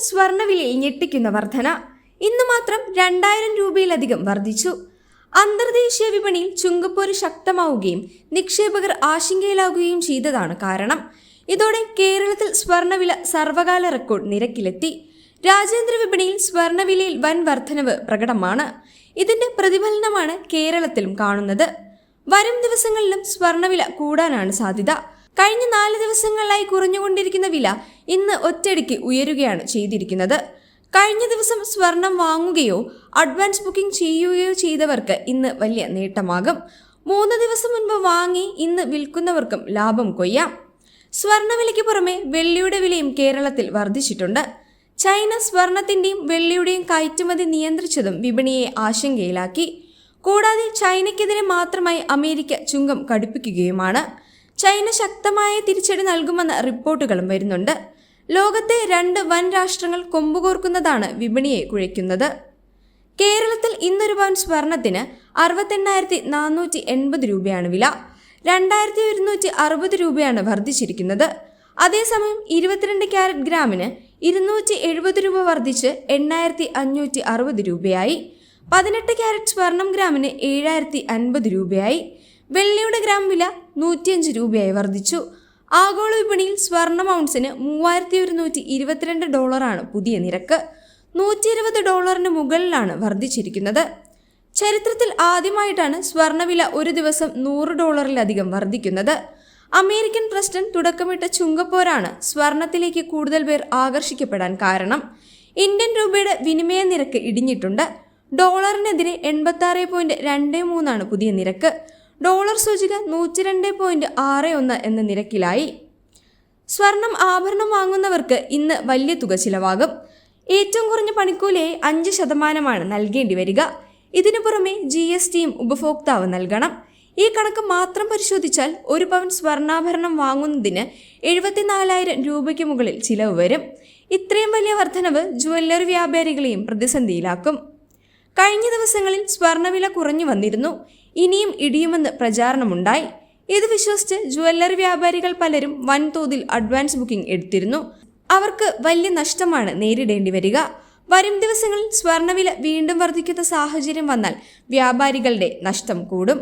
സ്വർണവിലയിൽ ഞെട്ടിക്കുന്ന വർധന. ഇന്ന് മാത്രം രണ്ടായിരം രൂപയിലധികം വർദ്ധിച്ചു. അന്തർദേശീയ വിപണിയിൽ ചുങ്കപ്പോര് ശക്തമാവുകയും നിക്ഷേപകർ ആശങ്കയിലാകുകയും ചെയ്തതാണ് കാരണം. ഇതോടെ കേരളത്തിൽ സ്വർണവില സർവകാല റെക്കോർഡ് നിരക്കിലെത്തി. രാജ്യാന്തര വിപണിയിൽ സ്വർണവിലയിൽ വൻ വർധനവ് പ്രകടമാണ്. ഇതിന്റെ പ്രതിഫലനമാണ് കേരളത്തിലും കാണുന്നത്. വരും ദിവസങ്ങളിലും സ്വർണവില കൂടാനാണ് സാധ്യത. കഴിഞ്ഞ നാല് ദിവസങ്ങളിലായി കുറഞ്ഞുകൊണ്ടിരിക്കുന്ന വില ഇന്ന് ഒറ്റയടിക്ക് ഉയരുകയാണ് ചെയ്തിരിക്കുന്നത്. കഴിഞ്ഞ ദിവസം സ്വർണം വാങ്ങുകയോ അഡ്വാൻസ് ബുക്കിംഗ് ചെയ്യുകയോ ചെയ്തവർക്ക് ഇന്ന് വലിയ നേട്ടമാകും. മൂന്ന് ദിവസം മുൻപ് വാങ്ങി ഇന്ന് വിൽക്കുന്നവർക്കും ലാഭം കൊയ്യാം. സ്വർണവിലയ്ക്ക് പുറമെ വെള്ളിയുടെ വിലയും കേരളത്തിൽ വർദ്ധിച്ചിട്ടുണ്ട്. ചൈന സ്വർണത്തിന്റെയും വെള്ളിയുടെയും കയറ്റുമതി നിയന്ത്രിച്ചതും വിപണിയെ ആശങ്കയിലാക്കി. കൂടാതെ ചൈനയ്ക്കെതിരെ മാത്രമായി അമേരിക്ക ചുങ്കം കടുപ്പിക്കുകയുമാണ്. ചൈന ശക്തമായ തിരിച്ചടി നൽകുമെന്ന റിപ്പോർട്ടുകളും വരുന്നുണ്ട്. ലോകത്തെ രണ്ട് വൻ രാഷ്ട്രങ്ങൾ കൊമ്പുകോർക്കുന്നതാണ് വിപണിയെ കുഴയ്ക്കുന്നത്. കേരളത്തിൽ ഇന്നൊരു പവൻ സ്വർണത്തിന് അറുപത്തെണ്ണായിരത്തി നാനൂറ്റി എൺപത് രൂപയാണ് വില. രണ്ടായിരത്തി ഒരുന്നൂറ്റി അറുപത് രൂപയാണ് വർദ്ധിച്ചിരിക്കുന്നത്. അതേസമയം ഇരുപത്തിരണ്ട് ക്യാരറ്റ് ഗ്രാമിന് ഇരുന്നൂറ്റി എഴുപത് രൂപ വർദ്ധിച്ച് എണ്ണായിരത്തി അഞ്ഞൂറ്റി അറുപത് രൂപയായി. പതിനെട്ട് ക്യാരറ്റ് സ്വർണം ഗ്രാമിന് ഏഴായിരത്തി അൻപത് രൂപയായി. വെള്ളിയുടെ ഗ്രാം വില നൂറ്റിയഞ്ച് രൂപയായി വർദ്ധിച്ചു. ആഗോള വിപണിയിൽ സ്വർണം ഔൺസിന് മൂവായിരത്തി ഒരുന്നൂറ്റി ഇരുപത്തിരണ്ട് ഡോളറാണ് പുതിയ നിരക്ക്. നൂറ്റി ഇരുപത് ഡോളറിന് മുകളിലാണ് വർദ്ധിച്ചിരിക്കുന്നത്. ചരിത്രത്തിൽ ആദ്യമായിട്ടാണ് സ്വർണവില ഒരു ദിവസം നൂറ് ഡോളറിലധികം വർദ്ധിക്കുന്നത്. അമേരിക്കൻ പ്രസിഡന്റ് തുടക്കമിട്ട ചുങ്കപ്പോരാണ് സ്വർണത്തിലേക്ക് കൂടുതൽ പേർ ആകർഷിക്കപ്പെടാൻ കാരണം. ഇന്ത്യൻ രൂപയുടെ വിനിമയ നിരക്ക് ഇടിഞ്ഞിട്ടുണ്ട്. ഡോളറിനെതിരെ എൺപത്തി ആറ് പോയിന്റ് രണ്ട് മൂന്നാണ് പുതിയ നിരക്ക്. ഡോളർ സൂചിക നൂറ്റി രണ്ട് ആറ് ഒന്ന് എന്ന നിരക്കിലായി. സ്വർണം ആഭരണം വാങ്ങുന്നവർക്ക് ഇന്ന് വലിയ തുക ചിലവാകും. ഏറ്റവും കുറഞ്ഞ പണിക്കൂലിയെ അഞ്ച് ശതമാനമാണ് നൽകേണ്ടി വരിക. ഇതിനു പുറമെ ജി എസ് ടിയും ഉപഭോക്താവ് നൽകണം. ഈ കണക്ക് മാത്രം പരിശോധിച്ചാൽ ഒരു പവൻ സ്വർണാഭരണം വാങ്ങുന്നതിന് എഴുപത്തിനാലായിരം രൂപയ്ക്ക് മുകളിൽ ചിലവ് വരും. ഇത്രയും വലിയ വർധനവ് ജുവല്ലറി വ്യാപാരികളെയും പ്രതിസന്ധിയിലാക്കും. കഴിഞ്ഞ ദിവസങ്ങളിൽ സ്വർണവില കുറഞ്ഞു വന്നിരുന്നു. ഇനിയും ഇടിയുമെന്ന് പ്രചാരണമുണ്ടായി. ഇത് വിശ്വസിച്ച് ജുവല്ലറി വ്യാപാരികൾ പലരും വൻതോതിൽ അഡ്വാൻസ് ബുക്കിംഗ് എടുത്തിരുന്നു. അവർക്ക് വലിയ നഷ്ടമാണ് നേരിടേണ്ടി വരിക. വരും ദിവസങ്ങളിൽ സ്വർണവില വീണ്ടും വർദ്ധിക്കുന്ന സാഹചര്യം വന്നാൽ വ്യാപാരികളുടെ നഷ്ടം കൂടും.